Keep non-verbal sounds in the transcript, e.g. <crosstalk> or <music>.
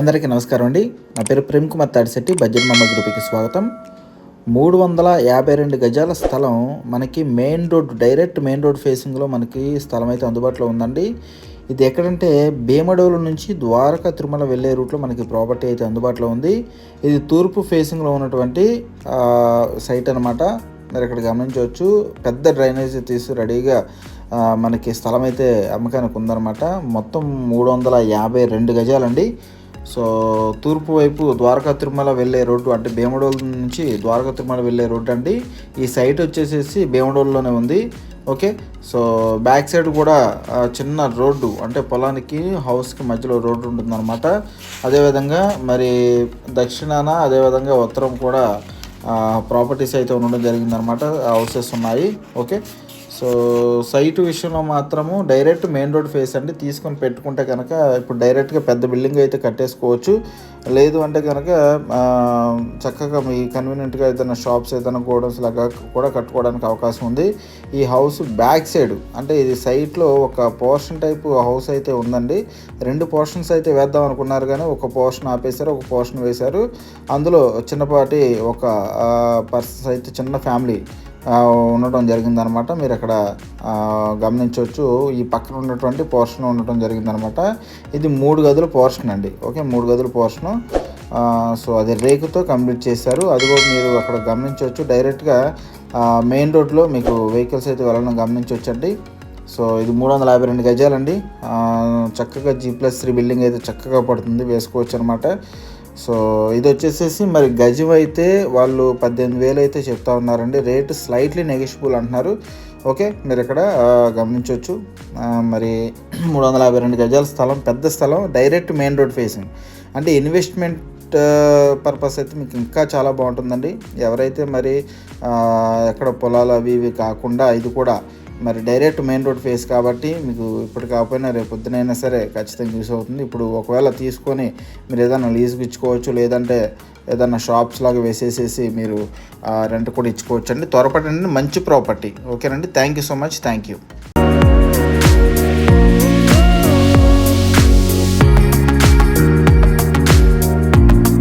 అందరికీ నమస్కారం అండి. నా పేరు ప్రేమ్ కుమార్ తాడిశెట్టి బడ్జెట్ మమ్మ గ్రూప్కి స్వాగతం. మూడు వందల యాభై రెండు గజాల స్థలం మనకి main road direct main road ఫేసింగ్లో మనకి స్థలం అయితే అందుబాటులో ఉందండి. ఇది ఎక్కడంటే భీమడోలు నుంచి ద్వారకా తిరుమల వెళ్ళే రూట్లో మనకి ప్రాపర్టీ అయితే అందుబాటులో ఉంది. ఇది తూర్పు ఫేసింగ్లో ఉన్నటువంటి సైట్ అనమాట మీరు ఇక్కడ గమనించవచ్చు. పెద్ద డ్రైనేజ్ తీసి రెడీగా మనకి స్థలం అయితే అమ్మకానికి ఉందన్నమాట. మొత్తం మూడు వందల యాభై రెండు గజాలండి. సో తూర్పు వైపు ద్వారకా తిరుమల వెళ్ళే రోడ్డు అంటే భీమడోల్ నుంచి ద్వారకా తిరుమల వెళ్ళే రోడ్డు అండి. ఈ సైట్ వచ్చేసేసి భీమడోల్లోనే ఉంది. ఓకే? సో బ్యాక్ సైడ్ కూడా చిన్న రోడ్డు అంటే పొలానికి హౌస్కి మధ్యలో రోడ్డు ఉంటుందన్నమాట. అదేవిధంగా మరి దక్షిణాన అదేవిధంగా ఉత్తరం కూడా ప్రాపర్టీస్ అయితే ఉండడం జరిగిందనమాట హౌసెస్ ఉన్నాయి. ఓకే? సో సైట్ విషయంలో మాత్రము డైరెక్ట్ మెయిన్ రోడ్ ఫేస్ అండి. తీసుకొని పెట్టుకుంటే కనుక ఇప్పుడు డైరెక్ట్గా పెద్ద బిల్డింగ్ అయితే కట్టేసుకోవచ్చు. లేదు అంటే కనుక చక్కగా మీ కన్వీనియంట్గా ఏదైనా షాప్స్ ఏదైనా గోడౌన్స్ లాగా కూడా కట్టుకోవడానికి అవకాశం ఉంది. ఈ హౌస్ బ్యాక్ సైడ్ అంటే ఇది సైట్లో ఒక పోర్షన్ టైప్ హౌస్ అయితే ఉందండి. రెండు పోర్షన్స్ అయితే వేద్దాం అనుకున్నారు కానీ ఒక పోర్షన్ ఆపేశారు ఒక పోర్షన్ వేశారు. అందులో చిన్నపాటి ఒక పర్సన్స్ అయితే చిన్న ఫ్యామిలీ ఉండటం జరిగిందనమాట. మీరు అక్కడ గమనించవచ్చు. ఈ పక్కన ఉన్నటువంటి పోర్షన్ ఉండటం జరిగిందనమాట. ఇది మూడు గదుల పోర్షన్ అండి. ఓకే మూడు గదుల పోర్షను. సో అది రేకుతో కంప్లీట్ చేశారు. అది కూడా మీరు అక్కడ గమనించవచ్చు. డైరెక్ట్గా మెయిన్ రోడ్లో మీకు వెహికల్స్ అయితే వెళ్ళడం గమనించవచ్చండి. సో ఇది మూడు వందల యాభై రెండు గజాలండి. చక్కగా జీ ప్లస్ త్రీ బిల్డింగ్ అయితే చక్కగా పడుతుంది. వేసుకోవచ్చు అనమాట సో ఇది వచ్చేసేసి మరి గజం అయితే వాళ్ళు పద్దెనిమిది వేలు అయితే చెప్తా ఉన్నారండి. రేటు స్లైట్లీ నెగిషిబుల్ అంటున్నారు. ఓకే మీరు ఇక్కడ గమనించవచ్చు. మరి <clears throat> మూడు వందల యాభై రెండు గజాల స్థలం పెద్ద స్థలం డైరెక్ట్ మెయిన్ రోడ్ ఫేసింగ్. అంటే ఇన్వెస్ట్మెంట్ పర్పస్ అయితే మీకు ఇంకా చాలా బాగుంటుందండి. ఎవరైతే మరి ఎక్కడ పొలాలు అవి ఇవి కాకుండా ఇది కూడా మరి డైరెక్ట్ మెయిన్ రోడ్ ఫేస్ కాబట్టి మీకు ఇప్పుడు కాకపోయినా రేపు పొద్దునైనా సరే ఖచ్చితంగా యూస్ అవుతుంది. ఇప్పుడు ఒకవేళ తీసుకొని మీరు ఏదైనా లీజ్కి ఇచ్చుకోవచ్చు లేదంటే ఏదైనా షాప్స్ లాగా వేసేసేసి మీరు రెంట్ కూడా ఇచ్చుకోవచ్చు అండి త్వరపడండి మంచి ప్రాపర్టీ ఓకేనండి thank you so much thank you